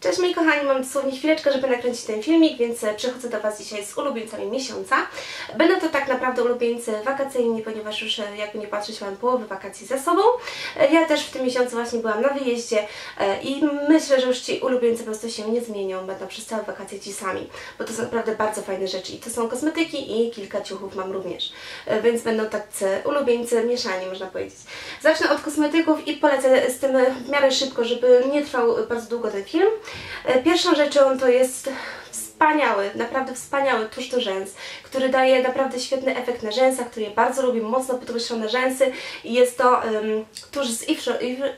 Cześć moi kochani, mam dosłownie chwileczkę, żeby nakręcić ten filmik, więc e, przychodzę do Was dzisiaj z ulubieńcami miesiąca. Będą to tak naprawdę ulubieńcy wakacyjni, ponieważ już e, jakby nie patrzeć mam połowę wakacji za sobą. E, Ja też w tym miesiącu właśnie byłam na wyjeździe i myślę, że już Ci ulubieńcy po prostu się nie zmienią, będą przez całe wakacje Ci sami, bo to są naprawdę bardzo fajne rzeczy i to są kosmetyki i kilka ciuchów mam również, więc będą tacy ulubieńcy mieszani można powiedzieć. Zacznę od kosmetyków i polecę z tym w miarę szybko, żeby nie trwał bardzo długo ten film. E, pierwszą rzeczą to jest wspaniały, naprawdę wspaniały tusz do rzęs, który daje naprawdę świetny efekt na rzęsach, który ja bardzo lubię, mocno podkreślone rzęsy i jest to um, tusz z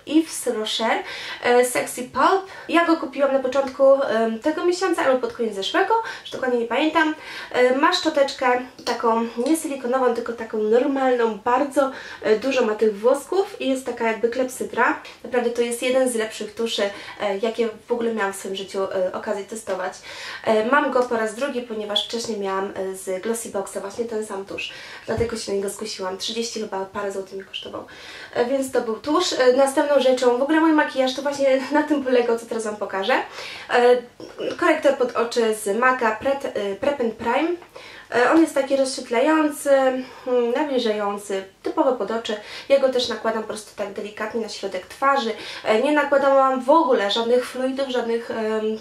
Yves, Rocher e, Sexy Pulp. Ja go kupiłam na początku um, tego miesiąca albo pod koniec zeszłego, już dokładnie nie pamiętam. E, ma szczoteczkę taką nie silikonową, tylko taką normalną, bardzo e, dużo ma tych włosków i jest taka jakby klepsydra. Naprawdę to jest jeden z lepszych tuszy, jakie w ogóle miałam w swoim życiu okazję testować. Mam go po raz drugi, ponieważ wcześniej miałam e, z Glossy Boxa właśnie ten sam tusz. Dlatego się na niego skusiłam. 30 chyba parę złotych mi kosztował. E, Więc to był tusz. E, Następną rzeczą, w ogóle mój makijaż to właśnie na tym polegał, co teraz Wam pokażę. Korektor pod oczy z MACA Prep, Prep Prime. E, On jest taki rozświetlający, hmm, nawilżający, typowo pod oczy. Ja go też nakładam po prostu tak delikatnie na środek twarzy. E, Nie nakładałam w ogóle żadnych fluidów, żadnych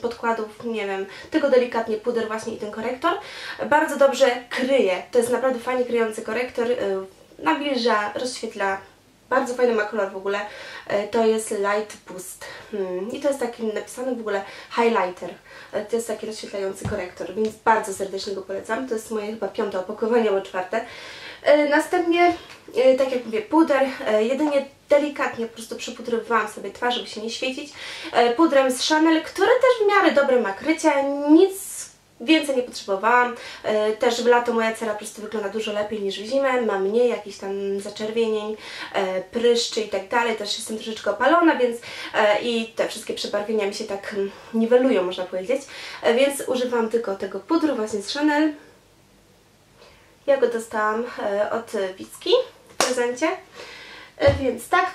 podkładów, nie wiem, tylko delikatnie puder właśnie i ten korektor. Bardzo dobrze kryje. To jest naprawdę fajnie kryjący korektor. e, Nawilża, rozświetla, bardzo fajny ma w ogóle. E, To jest Light Boost. Hmm. I to jest taki napisany w ogóle highlighter. E, To jest taki rozświetlający korektor, więc bardzo serdecznie go polecam. To jest moje chyba piąte opakowanie albo czwarte. E, Następnie, tak jak mówię, puder. Jedynie delikatnie po prostu przypudrowywałam sobie twarz, żeby się nie świecić. Pudrem z Chanel, który też w miarę dobre ma krycie. Nic Więcej nie potrzebowałam. E, Też w lato moja cera po prostu wygląda dużo lepiej niż w zimę. Ma mniej jakichś tam zaczerwienień, e, pryszczy i tak dalej. Też jestem troszeczkę opalona, więc e, i te wszystkie przebarwienia mi się tak mm, niwelują, można powiedzieć. Więc używam tylko tego pudru właśnie z Chanel. Ja go dostałam od Wicki w prezencie. Więc tak,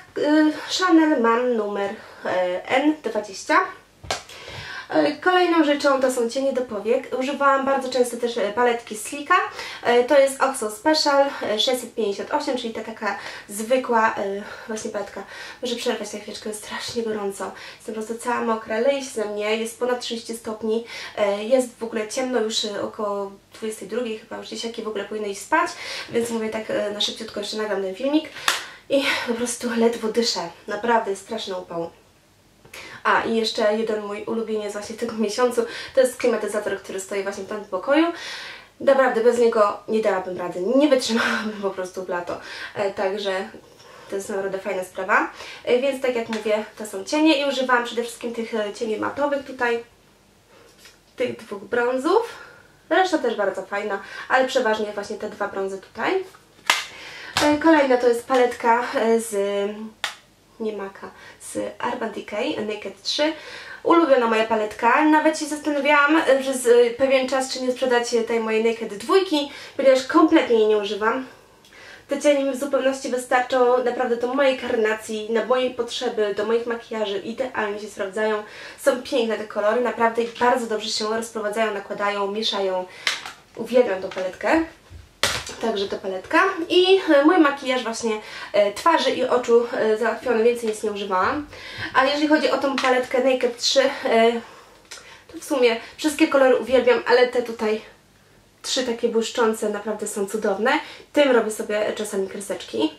Chanel mam numer e, N20. E, Kolejną rzeczą to są cienie do powiek. Używałam bardzo często też e, paletki Slika. E, To jest Oxo Special e, 658, czyli ta taka zwykła właśnie paletka. Może przerwać na chwileczkę, jest strasznie gorąco. Jestem po prostu cała mokra, leje się ze mnie, jest ponad 30 stopni, jest w ogóle ciemno już około 22 chyba, już dzieciaki w ogóle powinny iść spać, więc mówię tak na szybciutko jeszcze nagram ten filmik. I po prostu ledwo dyszę. Naprawdę jest straszny upał. A i jeszcze jeden mój ulubieniec właśnie tego miesiącu to jest klimatyzator, który stoi właśnie w tamtym pokoju. Naprawdę bez niego nie dałabym rady, nie wytrzymałabym po prostu w lato. E, także to jest naprawdę fajna sprawa. E, więc tak jak mówię, to są cienie i używałam przede wszystkim tych e, cieni matowych tutaj, tych dwóch brązów. Reszta też bardzo fajna, ale przeważnie właśnie te dwa brązy tutaj. Kolejna to jest paletka z nie maka, z Urban Decay Naked 3. Ulubiona moja paletka. Nawet się zastanawiałam przez e, pewien czas, czy nie sprzedać tej mojej Naked dwójki, ponieważ kompletnie jej nie używam. Te cienie mi w zupełności wystarczą naprawdę do mojej karnacji, na moje potrzeby, do moich makijaży. Idealnie się sprawdzają. Są piękne te kolory, naprawdę i bardzo dobrze się rozprowadzają, nakładają, mieszają. Uwielbiam tą paletkę. Także to paletka. I e, mój makijaż właśnie e, twarzy i oczu e, załatwiony, więcej nic nie używałam. A jeżeli chodzi o tą paletkę Naked 3, e, to w sumie wszystkie kolory uwielbiam, ale te tutaj trzy takie błyszczące naprawdę są cudowne. Tym robię sobie czasami kreseczki,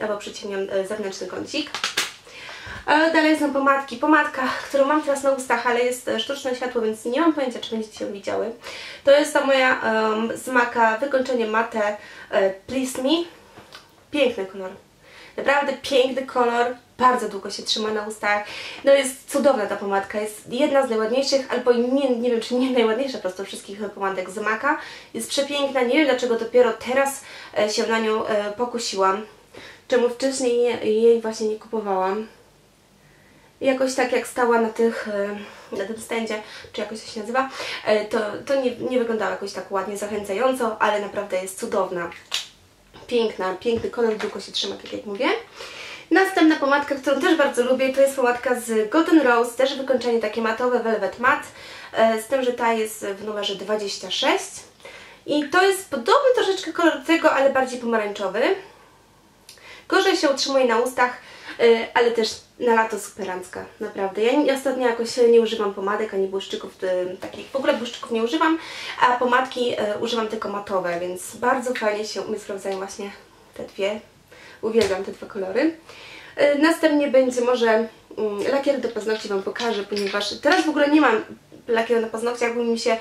albo przycieniam e, zewnętrzny kącik. Dalej są pomadki. Pomadka, którą mam teraz na ustach, ale jest e, sztuczne światło, więc nie mam pojęcia, czy będziecie ją widziały. To jest ta moja um, z Maka wykończenie mate Please Me. Piękny kolor. Naprawdę piękny kolor. Bardzo długo się trzyma na ustach. No jest cudowna ta pomadka. Jest jedna z najładniejszych, albo nie, nie wiem, czy nie najładniejsza po prostu wszystkich pomadek z Maka. Jest przepiękna. Nie wiem, dlaczego dopiero teraz e, się na nią e, pokusiłam. Czemu wcześniej jej właśnie nie kupowałam. Jakoś tak jak stała na tych, e, na tym stędzie, czy jakoś to się nazywa, e, to, to nie, nie jakoś tak ładnie, zachęcająco, ale naprawdę jest cudowna. Piękna, piękny kolor, długo się trzyma, tak jak mówię. Następna pomadka, którą też bardzo lubię, to jest pomadka z Golden Rose, też wykończenie takie matowe, Velvet Matte, z tym, że ta jest w numerze 26. I to jest podobny troszeczkę kolor tego, ale bardziej pomarańczowy. Gorzej się utrzymuje na ustach, ale też na lato superancka, naprawdę. Ja ostatnio jakoś nie używam pomadek ani błyszczyków y, takich, w ogóle błyszczyków nie używam, a pomadki używam tylko matowe, więc bardzo fajnie się u mnie sprawdzają właśnie te dwie. Uwielbiam te dwa kolory. Następnie będzie może mm, lakier do paznokci Wam pokażę, ponieważ teraz w ogóle nie mam lakieru na paznokcie, jakby mi się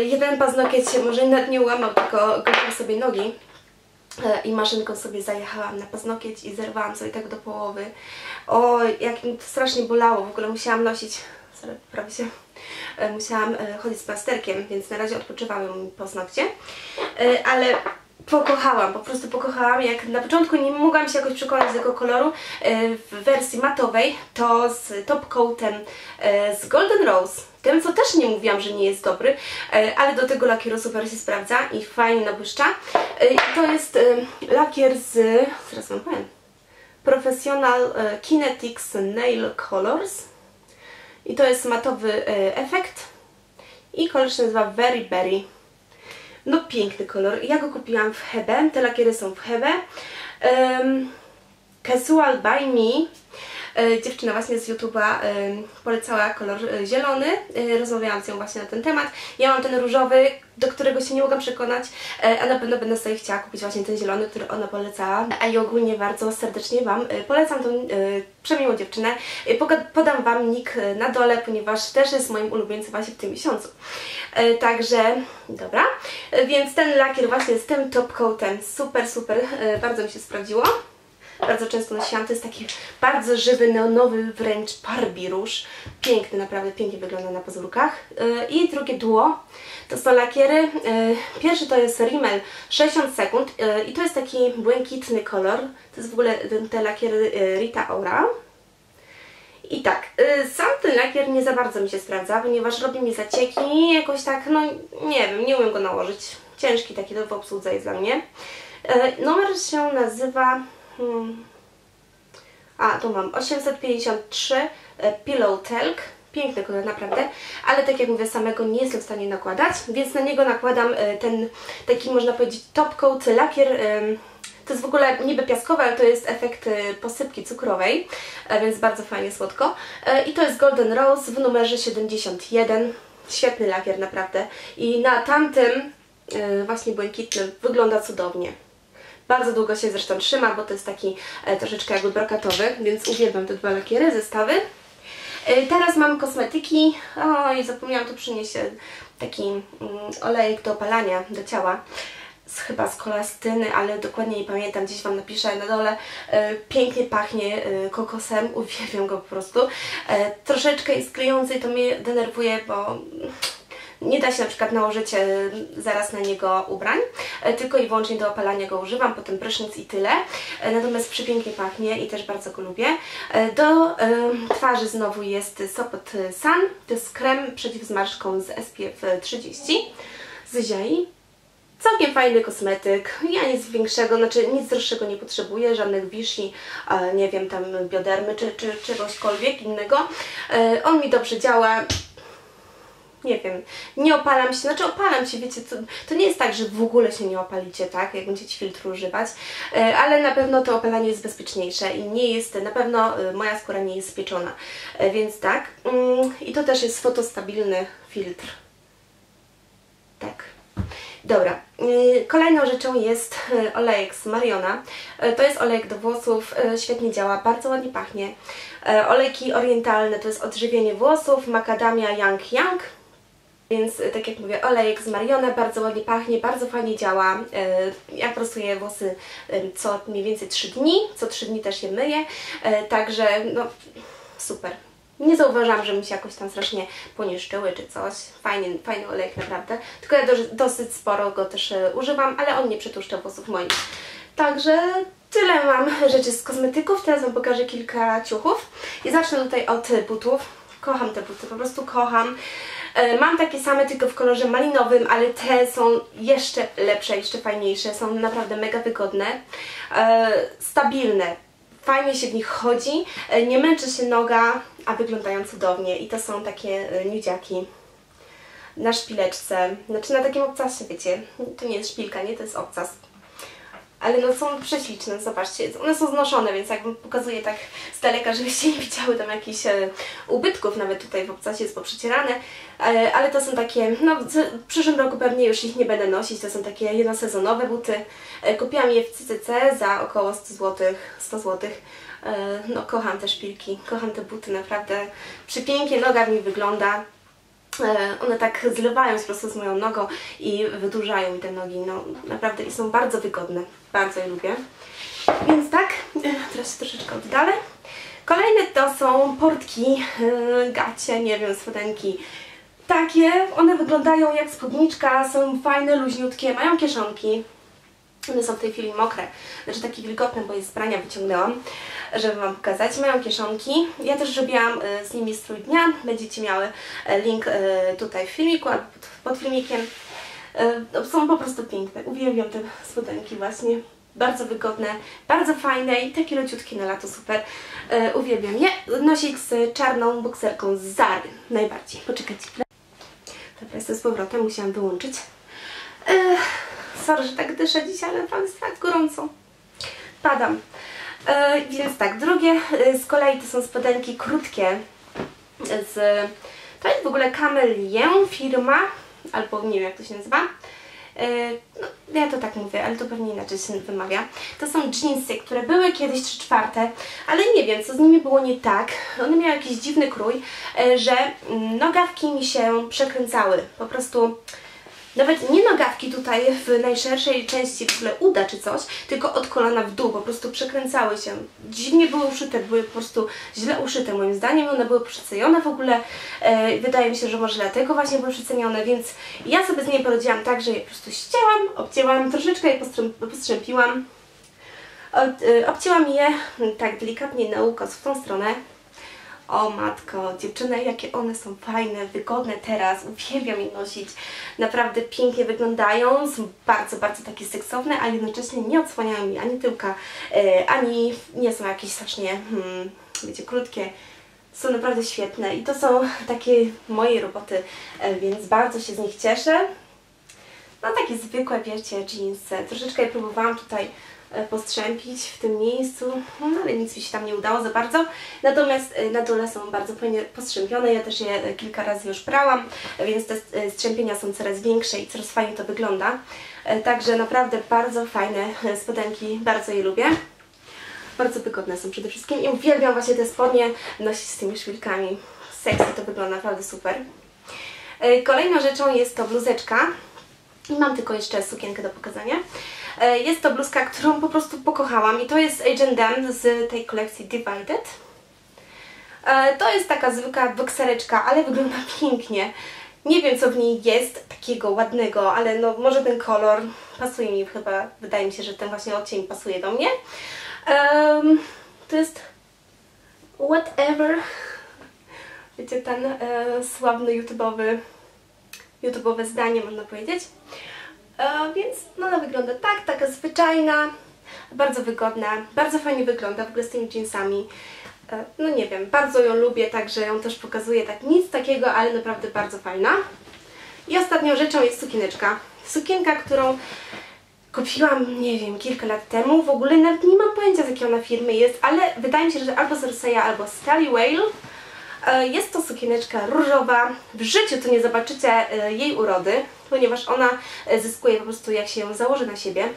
jeden paznokieć może nawet nie ułamał, tylko gościł sobie nogi E, i maszynką sobie zajechałam na paznokieć i zerwałam sobie tak do połowy. O, jak mi to strasznie bolało, w ogóle musiałam nosić, sorry, prawie się, e, musiałam e, chodzić z plasterkiem, więc na razie odpoczywałem mi paznokcie, ale pokochałam, po prostu pokochałam. Jak na początku nie mogłam się jakoś przekonać do tego koloru w wersji matowej, to z top coatem z Golden Rose tym, co też nie mówiłam, że nie jest dobry, e, ale do tego lakieru super się sprawdza i fajnie nabłyszcza. E, to jest e, lakier z, zaraz wam powiem, Professional Kinetics Nail Colors i to jest matowy efekt i kolor się nazywa Very Berry. No piękny kolor. Ja go kupiłam w Hebe, te lakiery są w Hebe. Um, Casual by Me dziewczyna właśnie z YouTube'a e, polecała kolor e, zielony, rozmawiałam z nią właśnie na ten temat. Ja mam ten różowy, do którego się nie mogłam przekonać, a na pewno będę sobie chciała kupić właśnie ten zielony, który ona polecała. A i ogólnie bardzo serdecznie Wam polecam tą przemiłą dziewczynę. Podam Wam nick na dole, ponieważ też jest moim ulubieńcem właśnie w tym miesiącu. Także, dobra, więc ten lakier właśnie z tym top coatem, super, super, bardzo mi się sprawdziło bardzo często nosiłam. To jest taki bardzo żywy, neonowy wręcz Barbie róż. Piękny, naprawdę pięknie wygląda na pazurkach. E, I drugie duo to są lakiery. E, pierwszy to jest Rimmel 60 sekund e, i to jest taki błękitny kolor. To jest w ogóle te lakiery Rita Ora. I tak, sam ten lakier nie za bardzo mi się sprawdza, ponieważ robi mi zacieki i jakoś tak, no nie wiem, nie umiem go nałożyć. Ciężki taki do w obsłudze jest dla mnie. Numer się nazywa Hmm. A, tu mam 853 e, Pillow Talk. Piękny kolor, naprawdę. Ale tak jak mówię, samego nie jestem w stanie nakładać, więc na niego nakładam e, ten taki, można powiedzieć, top coat lakier. To jest w ogóle niby piaskowe, ale to jest efekt e, posypki cukrowej, więc bardzo fajnie, słodko. I to jest Golden Rose w numerze 71. Świetny lakier, naprawdę. I na tamtym, właśnie błękitnym, wygląda cudownie. Bardzo długo się zresztą trzyma, bo to jest taki e, troszeczkę jakby brokatowy, więc uwielbiam te dwa lakiery, zestawy. E, teraz mam kosmetyki. Oj, zapomniałam tu przynieść taki mm, olejek do opalania do ciała. Z, chyba z kolastyny, ale dokładnie nie pamiętam, gdzieś Wam napiszę na dole. E, pięknie pachnie e, kokosem, uwielbiam go po prostu. E, troszeczkę jest klejący i to mnie denerwuje, bo nie da się na przykład nałożyć e, zaraz na niego ubrań, e, tylko i wyłącznie do opalania go używam, potem prysznic i tyle. E, natomiast przepięknie pachnie i też bardzo go lubię. Do twarzy znowu jest Sopot Sun, to jest krem przeciw zmarszczkom z SPF 30 z Ziai. Całkiem fajny kosmetyk, ja nic większego, znaczy nic droższego nie potrzebuję, żadnych Vichy, nie wiem, tam biodermy czy, czy czegośkolwiek innego. On mi dobrze działa, nie wiem, nie opalam się, znaczy opalam się, wiecie, to, to nie jest tak, że w ogóle się nie opalicie, tak, jak będziecie filtru używać, e, ale na pewno to opalanie jest bezpieczniejsze i nie jest, na pewno e, moja skóra nie jest spieczona, e, więc tak, mm, i to też jest fotostabilny filtr, tak. Dobra, kolejną rzeczą jest olejek z Mariona. To jest olejek do włosów, świetnie działa, bardzo ładnie pachnie. Olejki orientalne to jest odżywienie włosów, makadamia Yang Yang. Więc e, tak jak mówię, olejek z Marione bardzo ładnie pachnie, bardzo fajnie działa. E, ja prostuję włosy e, co mniej więcej 3 dni, co 3 dni też je myję, także no super. Nie zauważam, że mi się jakoś tam strasznie poniszczyły czy coś. Fajny, fajny olejek naprawdę. Tylko ja dosyć sporo go też używam, ale on nie przetłuszcza włosów moich. Także tyle mam rzeczy z kosmetyków. Teraz Wam pokażę kilka ciuchów. I zacznę tutaj od butów. Kocham te buty, po prostu kocham. E, mam takie same, tylko w kolorze malinowym, ale te są jeszcze lepsze, jeszcze fajniejsze. Są naprawdę mega wygodne, e, stabilne. fajnie się w nich chodzi, e, nie męczy się noga, a wyglądają cudownie i to są takie nudziaki na szpileczce, znaczy na takim obcasie, wiecie, to nie jest szpilka, nie, to jest obcas. Ale no są prześliczne, zobaczcie, one są znoszone, więc jakbym pokazuję tak z daleka, żebyście nie widziały tam jakichś e, ubytków, nawet tutaj w obcasie jest poprzecierane, e, ale to są takie, no w, w przyszłym roku pewnie już ich nie będę nosić, to są takie jednosezonowe buty. E, kupiłam je w CCC za około 100 zł, 100 zł. E, no kocham te szpilki, kocham te buty, naprawdę przepięknie noga w nich wygląda. E, one tak zlewają po prostu z moją nogą i wydłużają mi te nogi, no naprawdę są bardzo wygodne, bardzo je lubię. Więc tak, e, teraz się troszeczkę oddalę. Kolejne to są portki, e, gacie, nie wiem, spodenki. Takie, one wyglądają jak spódniczka, są fajne, luźniutkie, mają kieszonki. One są w tej chwili mokre, znaczy takie wilgotne, bo je z prania wyciągnęłam, żeby Wam pokazać. Mają kieszonki. Ja też robiłam y, z nimi strój dnia. Będziecie miały y, link y, tutaj w filmiku albo pod, filmikiem. No, są po prostu piękne. Uwielbiam te spodenki właśnie. Bardzo wygodne, bardzo fajne i takie leciutkie na lato, super. uwielbiam je. Nosić z czarną bokserką z Zary. Najbardziej. Poczekajcie. Dobra, jestem z powrotem. Musiałam wyłączyć sorry, że tak dyszę dzisiaj, ale naprawdę tak gorąco. Padam. E, więc tak, drugie e, z kolei to są spodenki krótkie z... To jest w ogóle Camelien firma, albo nie wiem jak to się nazywa. E, no, ja to tak mówię, ale to pewnie inaczej się wymawia. To są jeansy, które były kiedyś 3 czwarte, ale nie wiem, co z nimi było nie tak. One miały jakiś dziwny krój, e, że nogawki mi się przekręcały. Po prostu nawet nie nogawki tutaj w najszerszej części w ogóle uda czy coś, tylko od kolana w dół, po prostu przekręcały się. Dziwnie były uszyte, były po prostu źle uszyte moim zdaniem, one były przecenione w ogóle, e, wydaje mi się, że może dlatego właśnie były przecenione, więc ja sobie z niej poradziłam tak, że je po prostu ścięłam, obcięłam, troszeczkę je postrzępiłam, e, obcięłam je tak delikatnie na ukos w tą stronę, o matko, dziewczyny, jakie one są fajne, wygodne teraz, uwielbiam je nosić. Naprawdę pięknie wyglądają, są bardzo, bardzo takie seksowne, a jednocześnie nie odsłaniają mi ani tyłka, e, ani nie są jakieś strasznie, hmm, wiecie, krótkie. Są naprawdę świetne i to są takie moje roboty, e, więc bardzo się z nich cieszę. No takie zwykłe, wiecie, jeansy. Troszeczkę je próbowałam tutaj postrzępić w tym miejscu, no ale nic mi się tam nie udało za bardzo. Natomiast e, na dole są bardzo fajnie postrzępione, ja też je e, kilka razy już prałam, więc te strzępienia są coraz większe i coraz fajniej to wygląda. Także naprawdę bardzo fajne spodenki, bardzo je lubię. Bardzo wygodne są przede wszystkim i uwielbiam właśnie te spodnie nosić z tymi szwilkami. Sexy to wygląda naprawdę super. Kolejną rzeczą jest to bluzeczka. I mam tylko jeszcze sukienkę do pokazania. E, jest to bluzka, którą po prostu pokochałam i to jest H&M z tej kolekcji Divided. E, to jest taka zwykła boksereczka, ale wygląda pięknie. Nie wiem co w niej jest takiego ładnego, ale no może ten kolor pasuje mi chyba, wydaje mi się, że ten właśnie odcień pasuje do mnie. Um, to jest Whatever, wiecie ten e, sławny YouTube'owy YouTube'owe zdanie można powiedzieć. E, więc no ona wygląda tak, taka zwyczajna, bardzo wygodna, bardzo fajnie wygląda w ogóle z tymi jeansami. E, no nie wiem, bardzo ją lubię, także ją też pokazuję tak, nic takiego, ale naprawdę bardzo fajna. I ostatnią rzeczą jest sukieneczka. Sukienka, którą kupiłam, nie wiem, kilka lat temu. W ogóle nawet nie mam pojęcia z jakiej ona firmy jest, ale wydaje mi się, że albo z Roseya, albo z Tally Whale. E, jest to sukieneczka różowa. W życiu to nie zobaczycie e, jej urody, ponieważ ona e, zyskuje po prostu jak się ją założy na siebie.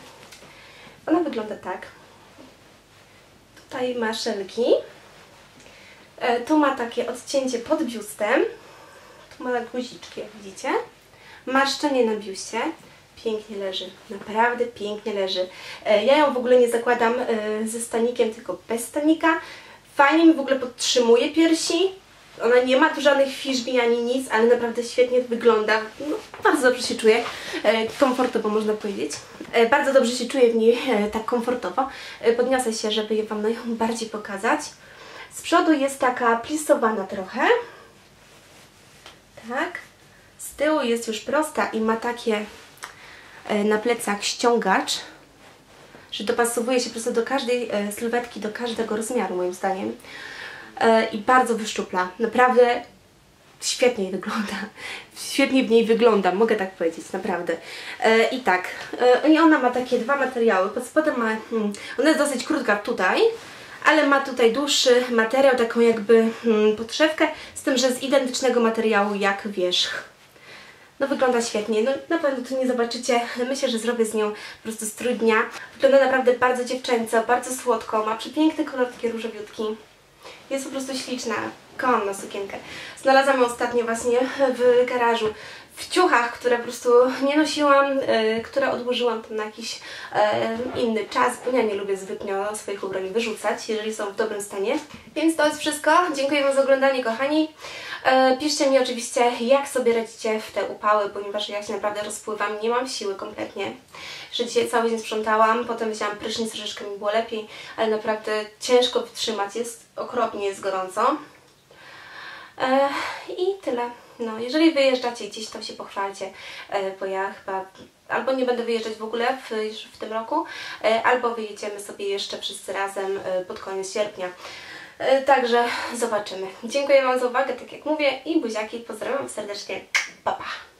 Ona wygląda tak. Tutaj ma szelki. Tu ma takie odcięcie pod biustem. Tu ma guziczki, jak widzicie. Marszczenie na biuście. Pięknie leży, naprawdę pięknie leży. Ja ją w ogóle nie zakładam ze stanikiem, tylko bez stanika. Fajnie mi w ogóle podtrzymuje piersi, ona nie ma tu żadnych fiszbi ani nic, ale naprawdę świetnie wygląda. No, bardzo dobrze się czuję. E, komfortowo można powiedzieć. E, bardzo dobrze się czuję w niej e, tak komfortowo. E, podniosę się, żeby Wam ją bardziej pokazać. Z przodu jest taka plisowana trochę. Tak. Z tyłu jest już prosta i ma takie e, na plecach ściągacz że dopasowuje się po prostu do każdej e, sylwetki, do każdego rozmiaru moim zdaniem. E, I bardzo wyszczupla. Naprawdę świetnie wygląda. Świetnie w niej wygląda, mogę tak powiedzieć, naprawdę. E, I tak, e, i ona ma takie dwa materiały. Pod spodem ma, hmm, ona jest dosyć krótka tutaj, ale ma tutaj dłuższy materiał, taką jakby hmm, podszewkę, z tym, że z identycznego materiału jak wierzch. No wygląda świetnie, no na pewno tu nie zobaczycie, myślę, że zrobię z nią po prostu strój dnia. Wygląda naprawdę bardzo dziewczęco, bardzo słodko, ma przepiękny kolor, taki różowiutki. Jest po prostu śliczna, kocham na sukienkę. Znalazłam ją ostatnio właśnie w garażu, w ciuchach, które po prostu nie nosiłam, y, które odłożyłam tam na jakiś y, inny czas, bo ja nie lubię zbytnio swoich ubrań wyrzucać, jeżeli są w dobrym stanie. Więc to jest wszystko. Dziękuję Wam za oglądanie, kochani. E, piszcie mi oczywiście, jak sobie radzicie w te upały, ponieważ ja się naprawdę rozpływam, nie mam siły kompletnie. Że dzisiaj cały dzień sprzątałam, potem wzięłam prysznic, troszeczkę mi było lepiej, ale naprawdę ciężko wytrzymać, jest okropnie, jest gorąco. E, I tyle. No, jeżeli wyjeżdżacie gdzieś, to się pochwalcie, e, bo ja chyba albo nie będę wyjeżdżać w ogóle w, w tym roku, albo wyjedziemy sobie jeszcze wszyscy razem pod koniec sierpnia. E, także zobaczymy. Dziękuję Wam za uwagę, tak jak mówię i buziaki. Pozdrawiam serdecznie. Pa, pa.